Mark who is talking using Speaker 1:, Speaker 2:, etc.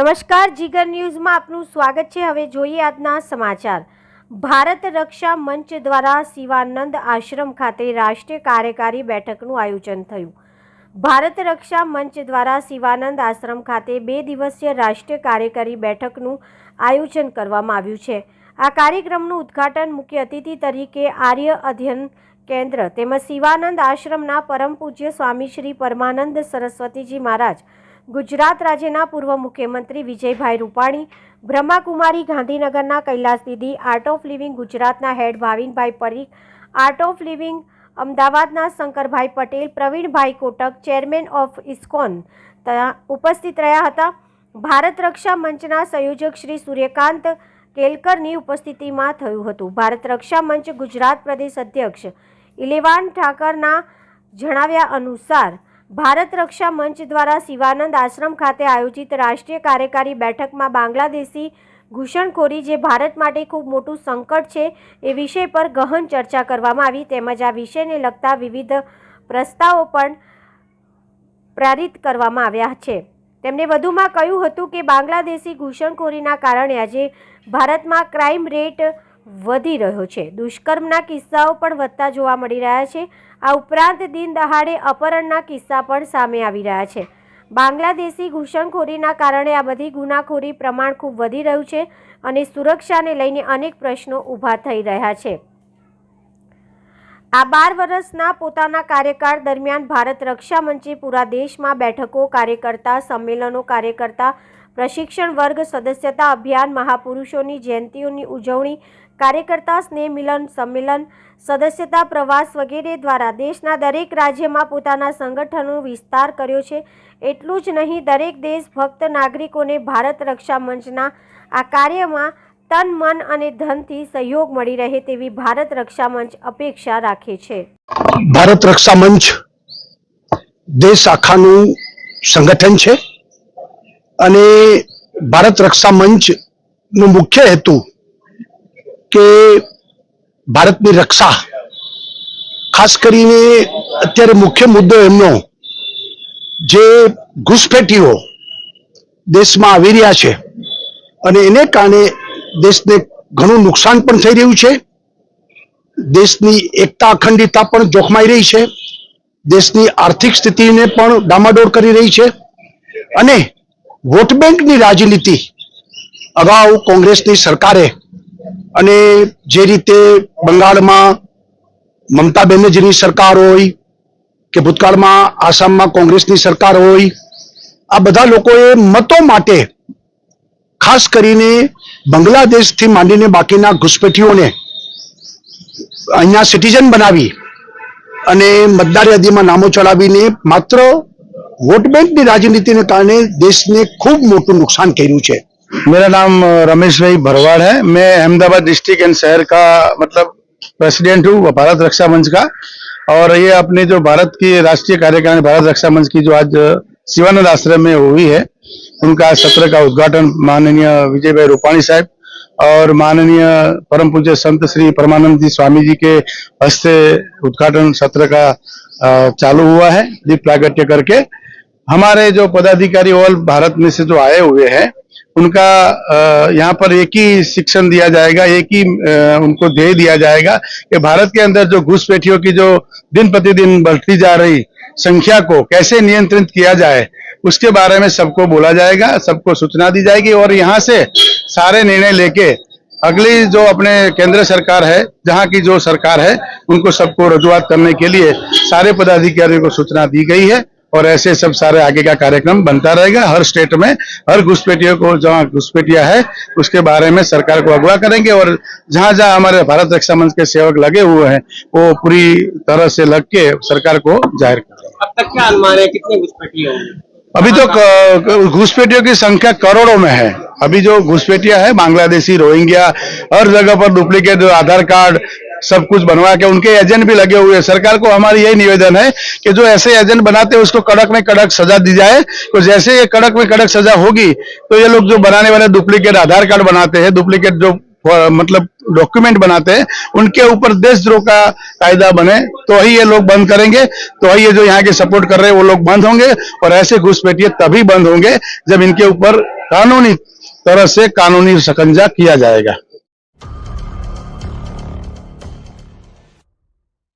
Speaker 1: નમસ્કાર, જીગર ન્યૂઝમાં આપનું સ્વાગત છે. હવે જોઈએ આજના સમાચાર. ભારત રક્ષા મંચ દ્વારા શિવાનંદ આશ્રમ ખાતે રાષ્ટ્રીય કાર્યકારી બેઠકનું આયોજન થયું. ભારત રક્ષા મંચ દ્વારા શિવાનંદ આશ્રમ ખાતે બે દિવસીય રાષ્ટ્રીય કાર્યકારી બેઠકનું આયોજન કરવામાં આવ્યું છે. આ કાર્યક્રમનું ઉદ્ઘાટન મુખ્ય અતિથિ તરીકે આર્ય અધ્યયન કેન્દ્ર તેમજ શિવાનંદ આશ્રમના પરમ પૂજ્ય સ્વામી શ્રી પરમાનંદ સરસ્વતીજી મહારાજ ગુજરાત રાજ્યના પૂર્વ મુખ્યમંત્રી વિજયભાઈ રૂપાણી, બ્રહ્માકુમારી ગાંધીનગરના Kailas Didi art of living ગુજરાતના head Bhavinbhai Parikh art of living અમદાવાદના Shankarbhai Patel, Pravinbhai Kotak chairman of ISKCON ઉપસ્થિત રહ્યા હતા. ભારત રક્ષા મંચના સંયોજક શ્રી સૂર્યકાંત કેલકરની ઉપસ્થિતિમાં થયું હતું. ભારત રક્ષા મંચ ગુજરાત પ્રદેશ અધ્યક્ષ ઇલેવાન ઠાકરના જણાવ્યા અનુસાર ભારત રક્ષા મંચ દ્વારા શિવાનંદ આશ્રમ ખાતે આયોજિત રાષ્ટ્રીય કાર્યકારી બેઠકમાં બાંગ્લાદેશી ઘૂસણખોરી જે ભારત માટે ખૂબ મોટું સંકટ છે, એ વિષય પર ગહન ચર્ચા કરવામાં આવી તેમજ આ વિષયને લગતા વિવિધ પ્રસ્તાવો પણ પ્રેરિત કરવામાં આવ્યા છે. તેમણે વધુમાં કહ્યું હતું કે બાંગ્લાદેશી ઘૂસણખોરીના કારણે આજે ભારતમાં ક્રાઇમ રેટ વધી રહ્યો છે. દુષ્કર્મના કિસ્સાઓ પણ વધતા જોવા મળી રહ્યા છે. આ ઉપરાંત દિન દહાડે અપહરણના કિસ્સા પણ સામે આવી રહ્યા છે. બાંગ્લાદેશી ઘૂસણખોરીના કારણે આ બધી ગુનાખોરી પ્રમાણ ખૂબ વધી રહ્યું છે અને સુરક્ષાને લઈને અનેક પ્રશ્નો ઊભા થઈ રહ્યા છે. આ બાર વર્ષના પોતાના કાર્યકાળ દરમિયાન ભારત રક્ષા મંચે પૂરા દેશમાં બેઠકો, કાર્યકર્તા, સંમેલનો, કાર્યકર્તા પ્રશિક્ષણ વર્ગ સદસ્યતા અભિયાન મહાપુરુષોની જયંતીઓની ઉજવણી, કાર્યકર્તા સ્નેહ મિલન સંમેલન, સદસ્યતા પ્રવાસ વગેરે દ્વારા દેશના દરેક રાજ્યમાં પોતાના સંગઠનો વિસ્તાર કર્યો છે. એટલું જ નહીં, દરેક દેશભક્ત નાગરિકોને ભારત રક્ષા મંચના આ કાર્યમાં તન, મન અને ધનથી સહયોગ મળી રહે તેવી ભારત રક્ષા મંચ અપેક્ષા રાખે છે.
Speaker 2: ભારત રક્ષા મંચ દેશ આખાનું સંગઠન છે. અને ભારત રક્ષા મંચ નો મુખ્ય હેતુ કે ભારતની રક્ષા. ખાસ કરીને અત્યારે મુખ્ય મુદ્દો એમનો જે ઘુસપેટીઓ દેશમાં આવી રહ્યા છે અને એને કારણે દેશને ઘણું નુકસાન પણ થઈ રહ્યું છે. દેશની એકતા અખંડિતતા પણ જોખમાઈ રહી છે. દેશની આર્થિક સ્થિતિને પણ ડામાડોળ કરી રહી છે. અને વોટ બેંકની રાજનીતિ અગાઉ કોંગ્રેસની સરકારે અને જે રીતે બંગાળમાં મમતા બેનર્જીની સરકાર હોય કે ભૂતકાળમાં આસામમાં કોંગ્રેસની સરકાર હોય, આ બધા લોકોએ મતો માટે ખાસ કરીને બાંગ્લાદેશથી માંડીને બાકીના ઘુસપેઠીઓને અહીંયા સિટીઝન બનાવી અને મતદાર યાદીમાં નામો ચડાવીને માત્ર વોટ બેંકની રાજનીતિને કારણે દેશને ખૂબ મોટું નુકસાન કર્યું છે
Speaker 3: मेरा नाम अ, रमेश भाई भरवाड़ है मैं अहमदाबाद डिस्ट्रिक्ट एंड शहर का मतलब प्रेसिडेंट हूँ भारत रक्षा मंच का और ये अपने जो भारत की राष्ट्रीय कार्यकारिणी भारत रक्षा मंच की जो आज अ, शिवानंद आश्रम में हुई है उनका सत्र का उद्घाटन माननीय विजय भाई रूपाणी साहब और माननीय परम पूज्य संत श्री परमानंद जी स्वामी जी के हस्ते उद्घाटन सत्र का अ, चालू हुआ है दीप प्रागट्य करके हमारे जो पदाधिकारी ऑल भारत में से जो आए हुए हैं, उनका यहाँ पर एक ही शिक्षण दिया जाएगा, एक ही उनको ध्येय दिया जाएगा कि भारत के अंदर जो घुसपैठियों की जो दिन प्रतिदिन बढ़ती जा रही संख्या को कैसे नियंत्रित किया जाए, उसके बारे में सबको बोला जाएगा, सबको सूचना दी जाएगी और यहाँ से सारे निर्णय लेके अगली जो अपने केंद्र सरकार है, जहाँ की जो सरकार है, उनको सबको रजुआत करने के लिए सारे पदाधिकारियों को सूचना दी गई है। और ऐसे सब सारे आगे का कार्यक्रम बनता रहेगा हर स्टेट में। हर घुसपैठियों को जहाँ घुसपैठिया है उसके बारे में सरकार को अगवा करेंगे और जहाँ जहाँ हमारे भारत रक्षा मंच के सेवक लगे हुए हैं वो पूरी तरह से लग के सरकार को ज़ाहिर करेंगे
Speaker 4: अब तक क्या अनुमान है? कितने घुसपैठी होंगे
Speaker 3: अभी तो घुसपैठियों की संख्या करोड़ों में है। अभी जो घुसपैठिया है बांग्लादेशी रोहिंग्या हर जगह पर डुप्लीकेट आधार कार्ड सब कुछ बनवा के उनके एजेंट भी लगे हुए हैं सरकार को हमारी यही निवेदन है कि जो ऐसे एजेंट बनाते हैं उसको कड़क में कड़क सजा दी जाए तो जैसे ये कड़क में कड़क सजा होगी तो ये लोग जो बनाने वाले डुप्लीकेट आधार कार्ड बनाते हैं डुप्लीकेट जो अ, मतलब डॉक्यूमेंट बनाते हैं उनके ऊपर देशद्रोह का कायदा बने तो ही ये लोग बंद करेंगे तो ही ये जो यहाँ के सपोर्ट कर रहे हैं वो लोग बंद होंगे और ऐसे घुसपैठिए तभी बंद होंगे जब इनके ऊपर कानूनी तरह से कानूनी शकंजा किया जाएगा